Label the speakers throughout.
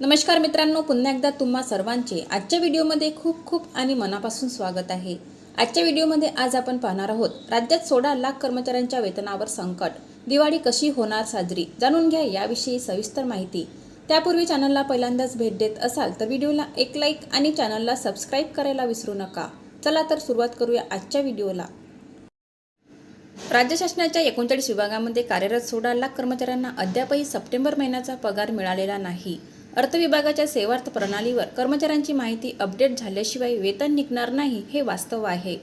Speaker 1: नमस्कार मित्रांनो पुन्हा एकदा तुम्हा सर्वांचे आजच्या व्हिडिओमध्ये खूप खूप आणि मनापासून स्वागत आहे. आजच्या व्हिडिओमध्ये आज आपण पाहणार आहोत राज्यात सोळा लाख कर्मचाऱ्यांच्या वेतनावर संकट दिवाळी कशी होणार साजरी जाणून घ्या याविषयी सविस्तर माहिती. त्यापूर्वी चॅनलला पहिल्यांदाच भेट देत असाल तर व्हिडिओला एक लाईक आणि चॅनलला सबस्क्राईब करायला विसरू नका. चला तर सुरुवात करूया आजच्या व्हिडिओला. राज्य शासनाच्या एकोणचाळीस विभागामध्ये कार्यरत सोळा लाख कर्मचाऱ्यांना अद्यापही सप्टेंबर महिन्याचा पगार मिळालेला नाही. अर्थविभागाच्या सेवार्थ प्रणालीवर कर्मचाऱ्यांची माहिती अपडेट झाल्याशिवाय वेतन निघणार नाही हे वास्तव आहे.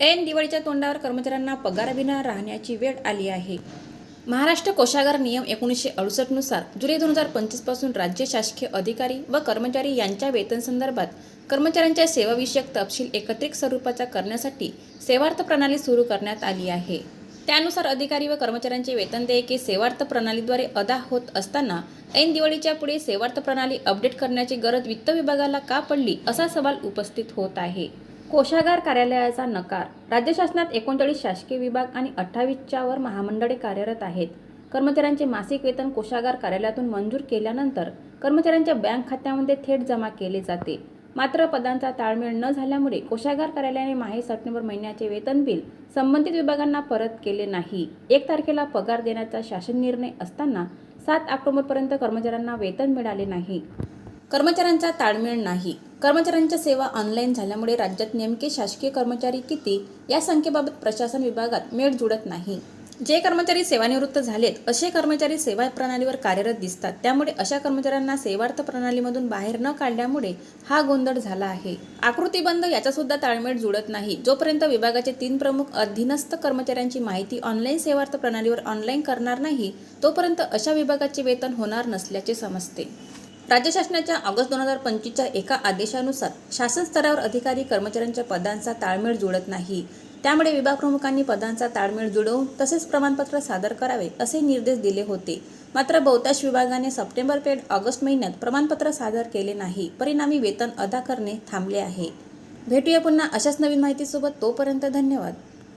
Speaker 1: ऐन दिवाळीच्या तोंडावर कर्मचाऱ्यांना पगारविना राहण्याची वेळ आली आहे. महाराष्ट्र कोशागार नियम एकोणीसशे अडुसष्टनुसार जुलै दोन हजार पंचवीसपासून राज्य शासकीय अधिकारी व कर्मचारी यांच्या वेतनसंदर्भात कर्मचाऱ्यांच्या सेवाविषयक तपशील एकत्रित स्वरूपाचा करण्यासाठी सेवार्थ प्रणाली सुरू करण्यात आली आहे. त्यानुसार अधिकारी व कर्मचाऱ्यांचे वेतन देयके सेवार्थ प्रणालीद्वारे अदा होत असताना ऐन दिवाळीच्या पुढे सेवार्थ प्रणाली अपडेट करण्याची गरज वित्त विभागाला का पडली असा सवाल उपस्थित होत आहे. कोशागार कार्यालयाचा नकार. राज्य शासनात एकोणचाळीस शासकीय विभाग आणि अठ्ठावीसच्या वर महामंडळे कार्यरत आहेत. कर्मचाऱ्यांचे मासिक वेतन कोशागार कार्यालयातून मंजूर केल्यानंतर कर्मचाऱ्यांच्या बँक खात्यामध्ये थेट जमा केले जाते. मात्र पदांचा ताळमेळ न झाल्यामुळे कोशागार कार्यालयाने माहे सप्टेंबर महिन्याचे वेतन बिल संबंधित विभागांना परत केले नाही. एक तारखेला पगार देण्याचा शासन निर्णय असताना सात ऑक्टोबरपर्यंत कर्मचाऱ्यांना वेतन मिळाले नाही. कर्मचाऱ्यांचा ताळमेळ नाही. कर्मचाऱ्यांच्या सेवा ऑनलाईन झाल्यामुळे राज्यात नेमके शासकीय कर्मचारी किती या संख्येबाबत प्रशासन विभागात मेळ जुळत नाही. जे कर्मचारी सेवानिवृत्त झालेत असे कर्मचारी सेवा प्रणालीवर कार्यरत दिसतात. त्यामुळे अशा कर्मचाऱ्यांना सेवार्थ प्रणालीमधून बाहेर न काढल्यामुळे हा गोंधळ झाला आहे. आकृतीबंध याचा सुद्धा ताळमेळ जुळत नाही. जोपर्यंत विभागाचे तीन प्रमुख अधीनस्थ कर्मचाऱ्यांची माहिती ऑनलाईन सेवार्थ प्रणालीवर ऑनलाईन करणार नाही तोपर्यंत अशा विभागाचे वेतन होणार नसल्याचे समजते. राज्य शासनाच्या ऑगस्ट दोन हजार पंचवीसच्या एका आदेशानुसार शासन स्तरावर अधिकारी कर्मचाऱ्यांच्या पदांचा ताळमेळ जुळत नाही. त्यामुळे विभाग प्रमुखांनी पदांचा ताळमेळ जुळवून तसेच प्रमाणपत्र सादर करावे असे निर्देश दिले होते. मात्र बहुतांश विभागाने सप्टेंबर पेड ऑगस्ट महिन्यात प्रमाणपत्र सादर केले नाही. परिणामी वेतन अदा करणे थांबले आहे. भेटूया पुन्हा अशाच नवीन माहितीसोबत तोपर्यंत धन्यवाद.